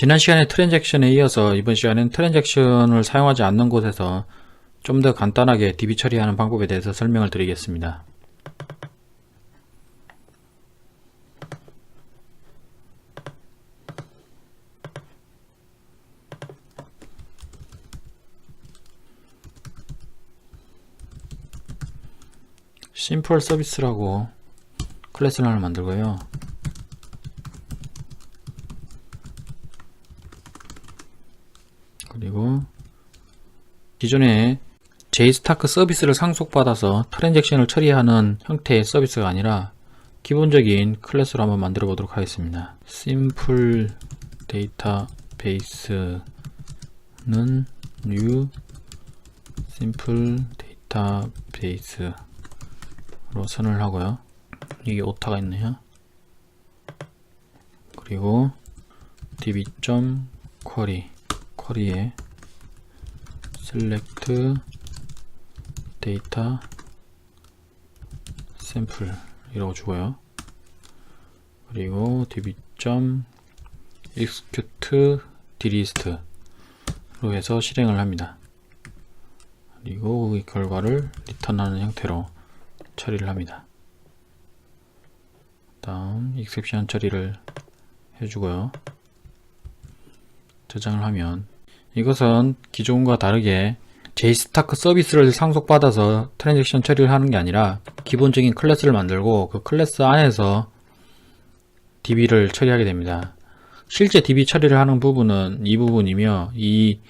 지난 시간에 트랜잭션에 이어서 이번 시간엔 트랜잭션을 사용하지 않는 곳에서 좀 더 간단하게 DB 처리하는 방법에 대해서 설명을 드리겠습니다. 심플 서비스라고 클래스를 하나 만들고요. 그리고 기존에 JSTARK 서비스를 상속받아서 트랜잭션을 처리하는 형태의 서비스가 아니라 기본적인 클래스로 한번 만들어 보도록 하겠습니다. simple database는 new simple database로 선을 하고요. 이게 오타가 있네요. 그리고 db.query 쿼리에 select data sample 이라고 주고요. 그리고 db.execute delist로 해서 실행을 합니다. 그리고 이 결과를 리턴하는 형태로 처리를 합니다. 다음 exception 처리를 해주고요. 저장을 하면 이것은 기존과 다르게 JSTARK 서비스를 상속받아서 트랜잭션 처리를 하는 게 아니라 기본적인 클래스를 만들고 그 클래스 안에서 DB를 처리하게 됩니다. 실제 DB 처리를 하는 부분은 이 부분이며 이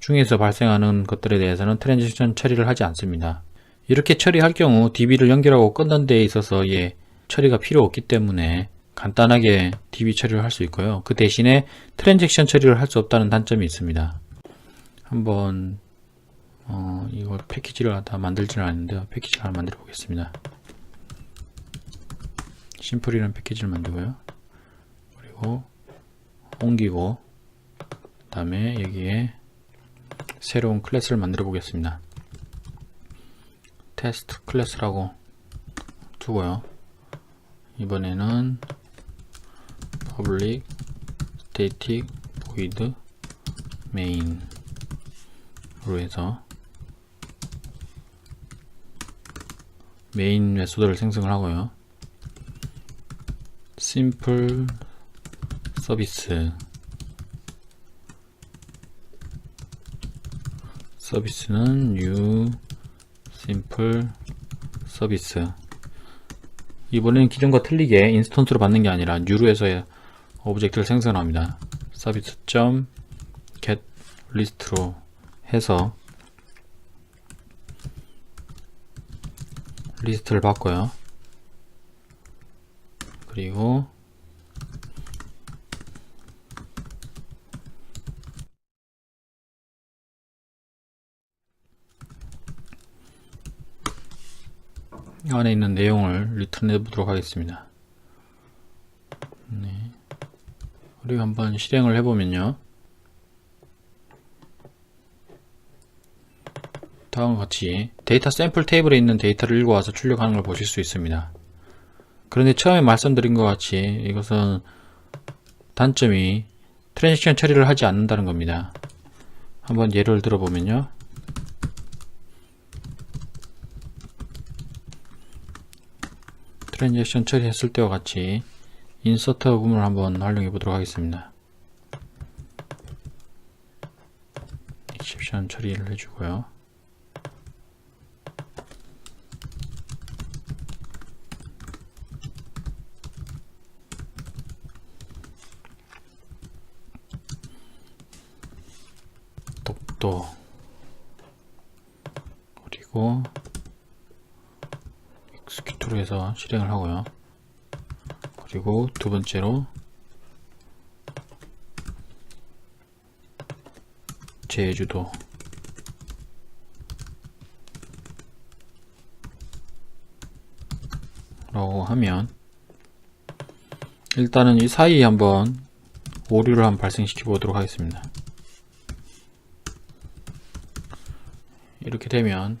중에서 발생하는 것들에 대해서는 트랜잭션 처리를 하지 않습니다. 이렇게 처리할 경우 DB를 연결하고 끊는 데에 있어서 예, 처리가 필요 없기 때문에 간단하게 DB 처리를 할 수 있고요. 그 대신에 트랜잭션 처리를 할 수 없다는 단점이 있습니다. 한번 어, 이걸 패키지를 다 만들지는 않는데 패키지를 하나 만들어 보겠습니다. 심플이라는 패키지를 만들고요. 그리고 옮기고 그 다음에 여기에 새로운 클래스를 만들어 보겠습니다. 테스트 클래스라고 두고요. 이번에는 public static void main 로 해서 메인 메소드를 생성을 하고요. simple 서비스 서비스는 new simple 서비스 이번에는 기존과 틀리게 인스턴스로 받는 게 아니라 new로 해서 오브젝트를 생성합니다. 서비스.get list로 해서 리스트를 바꿔요. 그리고 안에 있는 내용을 리턴해 보도록 하겠습니다. 네. 그리고 한번 실행을 해보면요. 다음과 같이 데이터 샘플 테이블에 있는 데이터를 읽어와서 출력하는 걸 보실 수 있습니다. 그런데 처음에 말씀드린 것 같이 이것은 단점이 트랜지션 처리를 하지 않는다는 겁니다. 한번 예를 들어보면요. 트랜지션 처리했을 때와 같이 인서트 부분을 한번 활용해 보도록 하겠습니다. exception 처리를 해주고요. 독도 그리고 execute로 해서 실행을 하고요. 그리고 두 번째로 제주도 라고 하면 일단은 이 사이에 한번 오류를 한번 발생시켜 보도록 하겠습니다. 이렇게 되면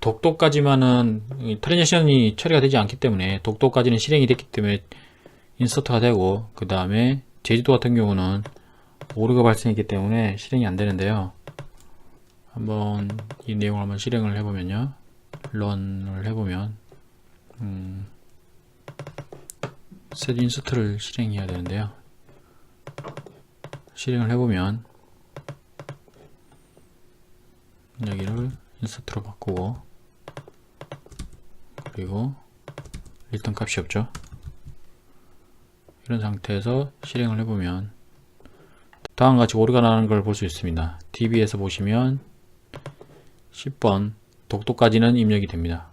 독도까지만은 이 트랜지션이 처리가 되지 않기 때문에 독도까지는 실행이 됐기 때문에 인서트가 되고 그 다음에 제주도 같은 경우는 오류가 발생했기 때문에 실행이 안 되는데요. 한번 이 내용을 한번 실행을 해보면요. 런을 해보면 음, set insert를 실행해야 되는데요. 실행을 해보면 여기를 인서트로 바꾸고 그리고 일단 값이 없죠. 이런 상태에서 실행을 해보면 다음과 같이 오류가 나는 걸 볼 수 있습니다. DB에서 보시면 10번 독도까지는 입력이 됩니다.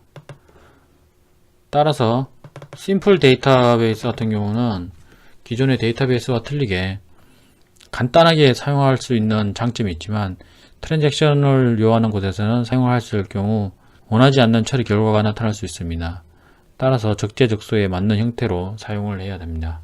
따라서 심플 데이터베이스 같은 경우는 기존의 데이터베이스와 틀리게 간단하게 사용할 수 있는 장점이 있지만 트랜잭션을 요하는 곳에서는 사용할 수 있을 경우 원하지 않는 처리 결과가 나타날 수 있습니다. 따라서 적재적소에 맞는 형태로 사용을 해야 됩니다.